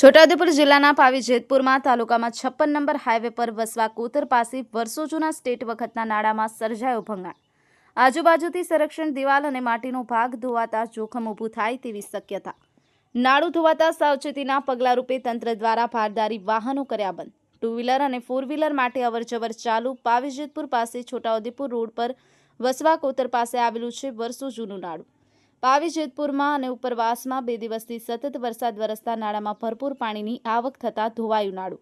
છોટાઉદેપુર જિલ્લાના પાવી જેતપુરમાં તાલુકામાં છપ્પન નંબર હાઈવે પર વસવા કોતર પાસે વર્ષો જૂના સ્ટેટ વખતના નાળામાં સર્જાયો ભંગાણ. આજુબાજુથી સંરક્ષણ દિવાલ અને માટીનો ભાગ ધોવાતા જોખમ ઊભું થાય તેવી શક્યતા. નાળું ધોવાતા સાવચેતીના પગલાં રૂપે તંત્ર દ્વારા ભારદારી વાહનો કર્યા બંધ. ટુ વ્હીલર અને ફોર વ્હીલર માટે અવરજવર ચાલુ પાવી જેતપુર પાસે છોટાઉદેપુર રોડ પર વસવા કોતર પાસે આવેલું છે વર્ષો જૂનું નાળું. પાવી જેતપુરમાં અને ઉપરવાસમાં બે દિવસથી સતત વરસાદ વરસતા નાળામાં ભરપૂર પાણીની આવક થતાં ધોવાયું નાળું.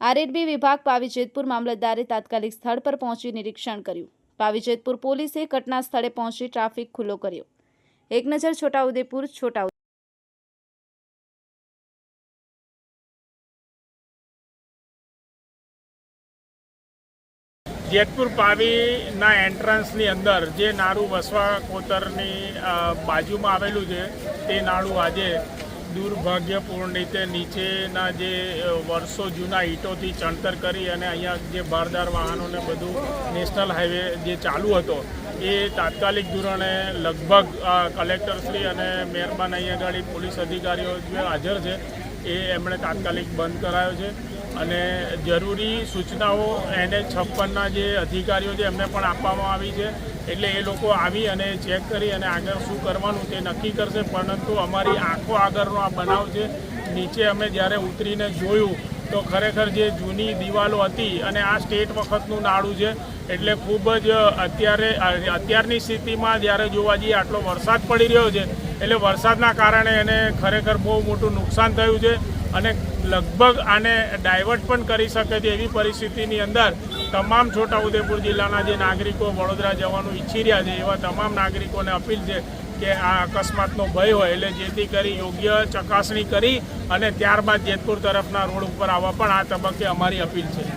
આરએડબી વિભાગ પાવી જેતપુર મામલતદારે તાત્કાલિક સ્થળ પર પહોંચી નિરીક્ષણ કર્યું. પાવી જેતપુર પોલીસે ઘટના સ્થળે પહોંચી ટ્રાફિક ખુલ્લો કર્યો. એક નજર છોટાઉદેપુર છોટાઉ જેતપુર પાવીના એન્ટ્રન્સની અંદર જે નાળું વસવા કોતરની બાજુમાં આવેલું છે, તે નાળું આજે દુર્ભાગ્યપૂર્ણ રીતે નીચેના જે વર્ષો જૂના ઈંટોથી ચણતર કરી અને અહીંયા જે ભારદાર વાહનોને બધું નેશનલ હાઈવે જે ચાલુ હતો, એ તાત્કાલિક ધોરણે લગભગ કલેક્ટરશ્રી અને મહેરબાન અહીંયા આગળ પોલીસ અધિકારીઓ જે હાજર છે, એ એમણે તાત્કાલિક બંધ કરાયો છે. અને જરૂરી સૂચનાઓ એને છપ્પનના જે અધિકારીઓ છે, એમને પણ આપવામાં આવી છે. એટલે એ લોકો આવી અને ચેક કરી અને આગળ શું કરવાનું તે નક્કી કરશે. પરંતુ અમારી આંખો આગળનો આ બનાવ છે, નીચે અમે જ્યારે ઉતરીને જોયું, તો ખરેખર જે જૂની દિવાલો હતી અને આ સ્ટેટ વખતનું નાળું છે, એટલે ખૂબ જ અત્યારે, અત્યારની સ્થિતિમાં જ્યારે જોવા જઈએ આટલો વરસાદ પડી રહ્યો છે, એટલે વરસાદના કારણે એને ખરેખર બહુ મોટું નુકસાન થયું છે. અને લગભગ આને ડાયવર્ટ પણ કરી શકે છે એવી પરિસ્થિતિની અંદર તમામ છોટાઉદેપુર જિલ્લાના જે નાગરિકો વડોદરા જવાનું ઈચ્છી રહ્યા છે, એવા તમામ નાગરિકોને અપીલ છે કે આ અકસ્માતનો ભય હોય એટલે જેથી કરી યોગ્ય ચકાસણી કરી અને ત્યારબાદ જેતપુર તરફના રોડ ઉપર આવવા પણ આ તબક્કે અમારી અપીલ છે.